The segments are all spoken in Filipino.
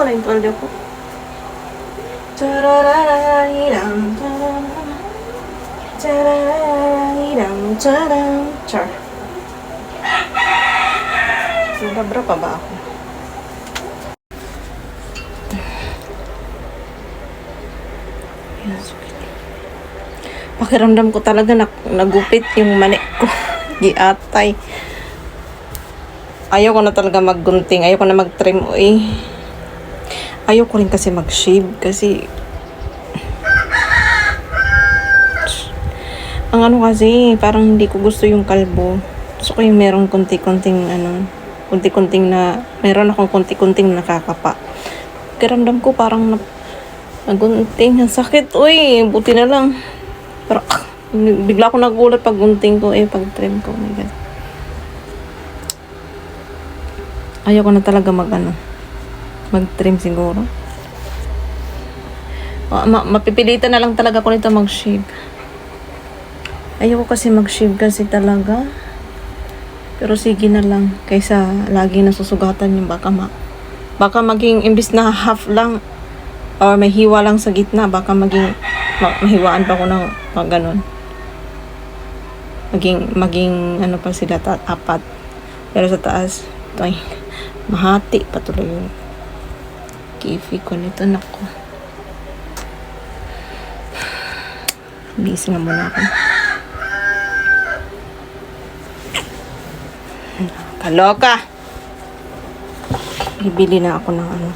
pala yung tuwalya ko? Char. Nababra pa ba ako? Pakiramdam ko talaga na nagupit yung mani ko. Giatay. Ayaw ko na talaga maggunting. Ayaw ko na mag-trim. Eh. Ayaw ko rin kasi mag-shave. Kasi... Ang ano kasi, parang hindi ko gusto yung kalbo. Gusto ko yung merong konti-konting ano, konti-konting na, meron akong konti-konting nakakapa. Pakiramdam ko parang na, nagunting. Ang sakit, uy. Buti na lang. Pero, bigla ako nagulat pag gunting ko, eh, pag trim ko. Oh my God. Ayaw ko na talaga mag, ano, mag-trim siguro. Ma- ma- mapipilitan na lang talaga ko nito mag-shave. Ayaw ko kasi mag-shave kasi talaga. Pero sige na lang. Kaysa lagi nasusugatan yung baka ma... Baka maging imbis na half lang or may hiwa lang sa gitna, baka maging ma- mahiwaan pa ko ng pag ganun. Maging, maging ano pa sila, ta- apat. Pero sa taas, ito ay mahati patuloy yung kifi ko nito. Nako. Busy nga muna ako. Kaloka! Bibili na ako ng ano,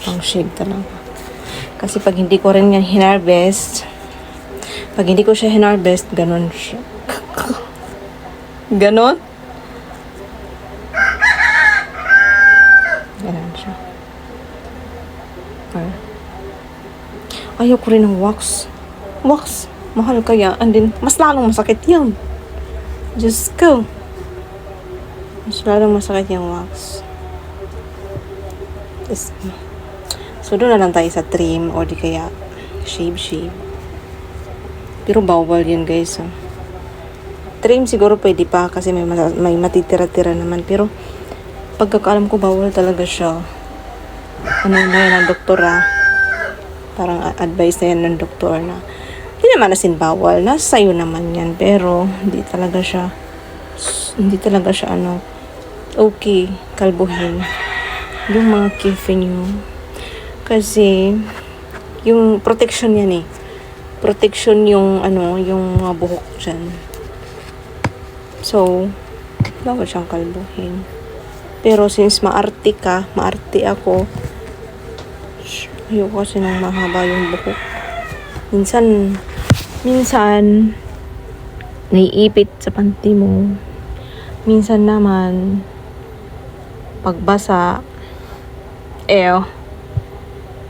pang shave talaga. Kasi pag hindi ko rin yan hinarvest, pag hindi ko siya hinarvest, ganun siya. ganon? Ganon siya. Ay. Ayaw ko rin ng wax. Wax. Mahal kaya. And then, mas lalong masakit yan. Just go. Mas lalong masakit yung wax. Is, so, doon na lang tayo sa trim or di kaya shave, shave. Pero bawal yun, guys. Oh. Trim siguro pwede pa kasi may, ma- may matitira-tira naman. Pero, pagkakaalam ko, bawal talaga siya. Ano na yan ang doktora. Parang a- advice na yan ng doktor na hindi naman asin bawal. Nasa sa'yo naman yan. Pero, hindi talaga siya hindi talaga siya ano okay kalbuhin yung mga kifi nyo kasi yung protection yan eh protection yung ano yung mga buhok dyan so bawal siyang kalbuhin pero since maarte ka maarte ako ayoko kasi nang mahaba yung buhok minsan minsan naiipit sa panty mo. Minsan naman pagbasa ew.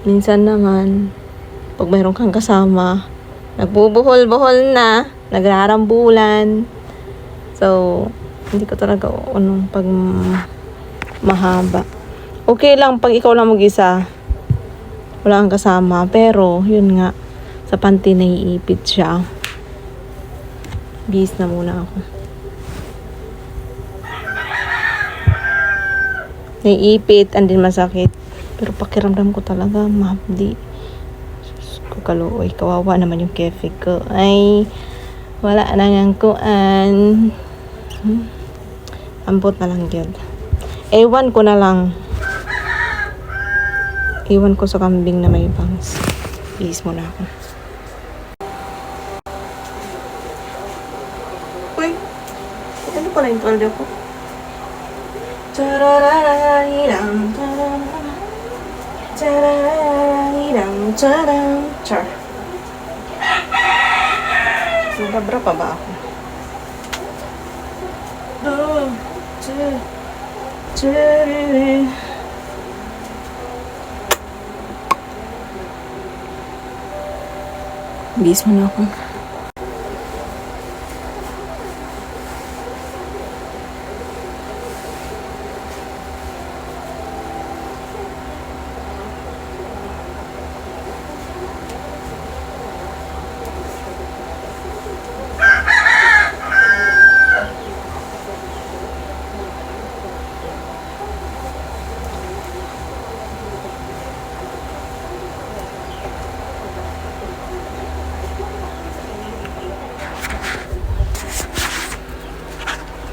Minsan naman pag mayroon kang kasama nagbubuhol-buhol na nagrarambulan so hindi ko talaga unong pag mahaba. Okay lang pag ikaw lang mag-isa wala kang kasama pero yun nga sa panty naiipit siya bis na muna ako naiipit and din masakit. Pero pakiramdam ko talaga, mahapdi. Ko kaluoy. Kawawa naman yung kefe ko. Ay, wala na nga kuan. Hmm. Ambot na lang yun. Ewan ko na lang. Iwan ko sa kambing na may bangs. Please mo na ako. Uy, ano pala yung tuwalya ko? Tararararang, tarara. Tararararang, tarang. Char. Nababra pa ba ako? Oh, tu- tu- Bis mo na.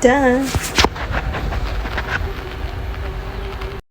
Done.